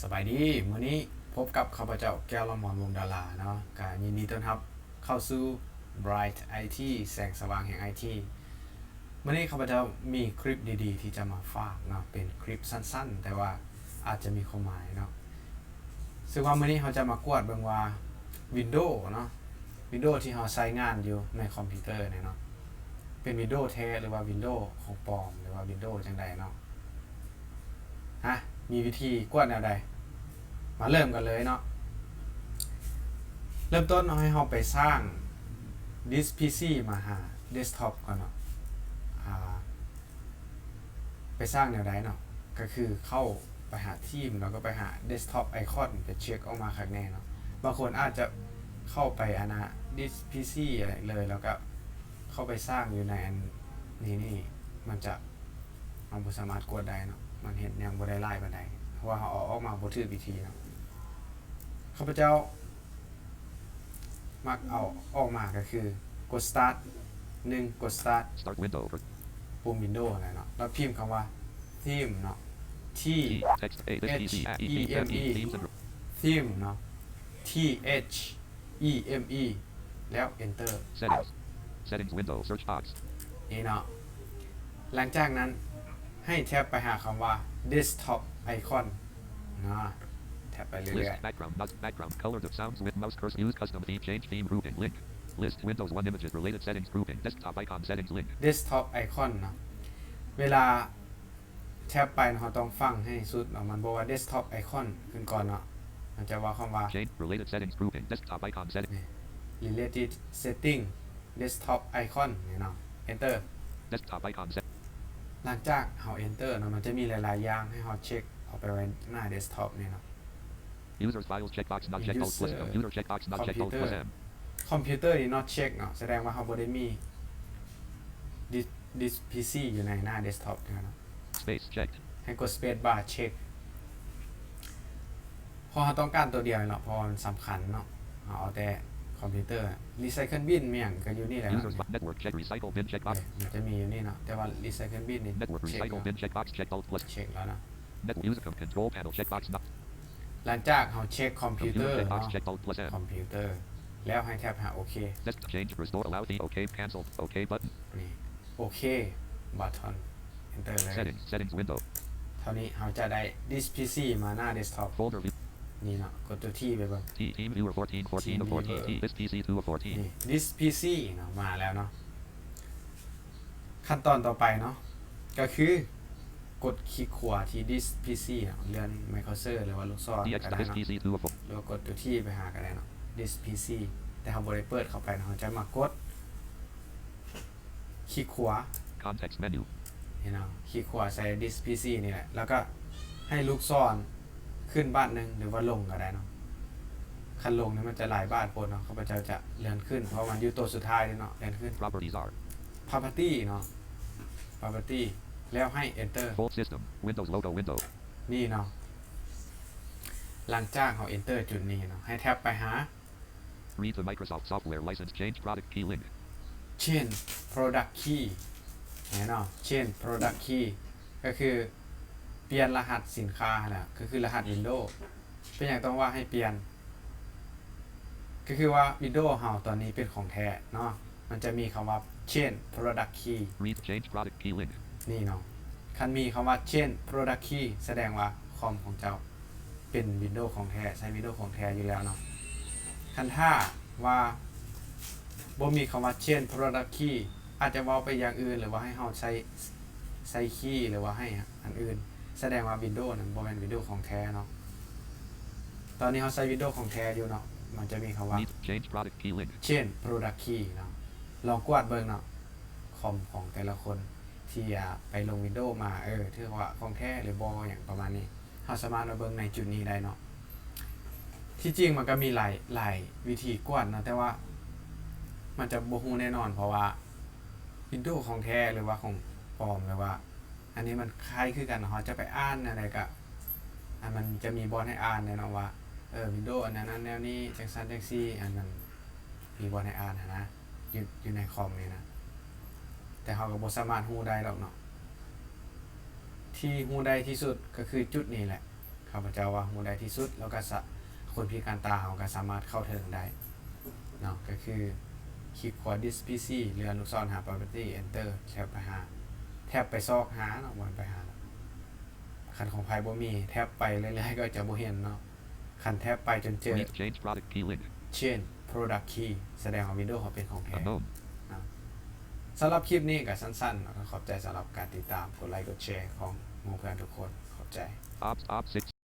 สบายดีมื้อนี้พบกับข้าพเจ้าแก้วละมอนวงดาราเนาะกายินดีต้อนรับเข้าสู่ Bright IT แสงสว่างแห่ง IT มื้อนี้ข้าพเจ้ามีคลิปดีๆ ที่จะมาฝากเนาะเป็นคลิปสั้นๆ แต่ว่าอาจจะมีความหมายเนาะซึ่งว่ามื้อนี้เขาจะมากวดเบิ่งว่า Windows เนาะ Windows ที่เราใช้งานอยู่ในคอมพิวเตอร์เนี่ยเนาะเป็น Windows แท้หรือว่า Windows ของปลอมหรือว่า Windows จังใดเนาะฮะ มีวิธีกวดแนวใด มาเริ่มกันเลยเนาะ เริ่มต้นเอาให้เราไปสร้าง disk PC มาหา desktop ก่อนเนาะไปสร้างแนวใดเนาะ ก็คือเข้าไปหาทีมแล้วก็ไปหา desktop icon ไปเช็คออกมาข้างในเนาะ บางคนอาจจะเข้าไปอนนะ disk PC อะไรเลยแล้วก็เข้าไปสร้างอยู่ในอันนี้นี่มันจะมันสามารถกดได้เนาะ มันเห็นยังบ่ได้ไล่ปานใดเพราะว่าเขาเอาออกมาบ่ถือวิธีเนาะข้าพเจ้า มักเอาออกมาก็คือกด start หนึ่งกด start Start window for ปุ่ม Windows อะไรเนาะแล้วพิมพ์คำว่า theme เนาะ T T text A this PC at E H E M E E themes and theme เนาะ T H E M E แล้ว enter settings settings window search box นี่เนาะหลังจากนั้น ให้แท็บไปหาคำว่า desktop icon เนาะแท็บไปเรื่ list อย background not background color of sounds with mouse cursor use custom theme change theme grouping link list Windows 1 images related settings grouping desktop icon settings link ๆ desktop icon เนาะเวลาแท็บไปเราต้องฟังให้สุดเนาะมันบอกว่า desktop icon ขึ้นก่อนเนาะมันจะว่าคำว่า change related settings grouping desktop icon setting related setting desktop icon เนี่ยเนาะ enter desktop icon set หลังจากเรา enter เนาะมันจะมีหลายๆอย่างให้เราเช็คเอาไปไว้หน้า desktop เนี่ยเนาะ users files checkbox not checked alt plus User M user checkbox not checked alt plus M คอมพิวเตอร์นี่ not check เนาะแสดงว่าเขาบ่ได้มี dis dis PC อยู่ในหน้า desktop เนี่ยเนาะ space checked ให้กด space bar check เพอเราต้องการตัวเดียวเนาะเพอมันสำคัญเนาะเอาเอาแต่ คอมพิวเตอร์ recycle bin เมียงก็อยู่นี่แหละเนาะ users network check recycle bin เอ checkbox อมันจะมีอยู่นี่เนาะแต่ว่า recycle bin นี่ network เช็ค recycle bin checkbox checked alt plus เช็คแล้วเนาะ network user com- control panel checkbox not หลังจากเราเช็คคอมพิวเตอ computer ร์ checkbox เนาะ checked alt plus M คอมพิวเตอร์ แล้วให้แท็บหาโอเค Next change restore allow the OK cancel OK button นี่โอเคบัตทอน enter เลย settings settings window เท่านี้เราจะได้ this PC มาหน้า desktop folder view นี่เนาะกดตัวที่ไปเบิ่ง T team viewer 14 14 of 14 T this PC 2 of 14 นี่ this PC เนาะมาแล้วเนาะขั้นตอนต่อไปเนาะก็คือกดคลิกขวาที่ this PC เนาะเลื่อนไมโครเซอร์หรือว่าลูกศร DX ก็ได้ this เนาะ PC 2 of 4หรือว่ากดตัวที่ไปหาก็ได้เนาะ this PC แต่เราบริเปิดเข้าไปเนาะเราจะมากดคลิกขวา context menu นี่เนาะคลิกขวาใส่ this PC นี่แหละแล้วก็ให้ลูกศร ขึ้นบ้านหนึ่งหรือว่าลงก็ได้เนาะคันลงนี่มันจะหลายบ้านโพดเนาะข้าพเจ้าจะเลื่อนขึ้น เพราะมันอยู่ตัวสุดท้ายนี่เนาะเลื่อนขึ้น properties are property เนาะ property แล้วให้ enter full system Windows logo window นี่เนาะหลังจากเขา enter จุดนี้เนาะให้แท็บไปหา read the Microsoft software license change product key link เช่น product key เนี่ยเนาะเช่น product key ก็คือ เปลี่ยนรหัสสินค้าแหละก็คือรหัส Windows เป็นอย่างต้องว่าให้เปลี่ยน ก็คือว่า Windows เฮาตอนนี้เป็นของแท้เนาะมันจะมีคำว่าเช่น product key read change product key link นี่เนาะคันมีคำว่าเช่น product key แสดงว่าคอมของเจ้าเป็น Windows ของแท้ใช้ Windows ของแท้อยู่แล้วเนาะคันถ้าว่าบ่มีคำว่าเช่น product key อาจจะเว่าไปอย่างอื่น หรือว่าให้เฮาใช้ใช้คีย์หรือว่าให้อันอื่น แสดงว่า Windows นั้นบ่แม่น Windows ของแท้เนาะ ตอนนี้เฮาใช้ Windows ของแท้อยู่เนาะ มันจะมีคำว่า read change product key link เช่น product key เนาะ ลองกวาดเบิ่งเนาะ คอมของแต่ละคนที่อะไปลง Windows มา เออถือว่าของแท้หรือบ่อย่างประมาณนี้เฮาสามารถมาเบิ่งในจุดนี้ได้เนาะ ที่จริงมันก็มีหลายหลายวิธีกวาดเนาะ แต่ว่า มันจะบ่ฮู้แน่นอนเพราะว่า Windows ของแท้หรือว่าของปลอมหรือว่า อันนี้มันคล้ายคือกันเขาจะไปอ่านอะไรก็อันมันจะมีบอลให้อ่านเนี่ยเนาะว่าเออ Windows อันนั้นแนวนี้จังซันจังซี่อันมันมีบอลให้อ่านนะอยู่อยู่ในคอมนี่นะแต่เขาก็บ่สามารถฮู้ได้หรอกเนาะที่ฮู้ได้ที่สุดก็คือจุดนี้แหละข้าพเจ้าว่าหมู่ใดที่สุด แล้วก็คนพิการตาเขาก็สามารถเข้าถึงได้เนาะก็คือคลิกขวา this PC เรือลูกศรหา property enter แทบไปหา ทบไปซอกหาเนาะวันไปหาคันของไพ่บ่มี แทบไปเรื่อยๆก็จะบ่เห็นเนาะคันแทบไปจนเจอ Please change product key link. เช่น product key แสดงว่า Windows เขาเป็นของแท้ Unknown. สำหรับคลิปนี้ก็สั้นๆแล้วก็ขอบใจสำหรับการติดตาม กดไลค์ กดแชร์ของหมู่เพื่อนทุกคน ขอบใจ Ops op 6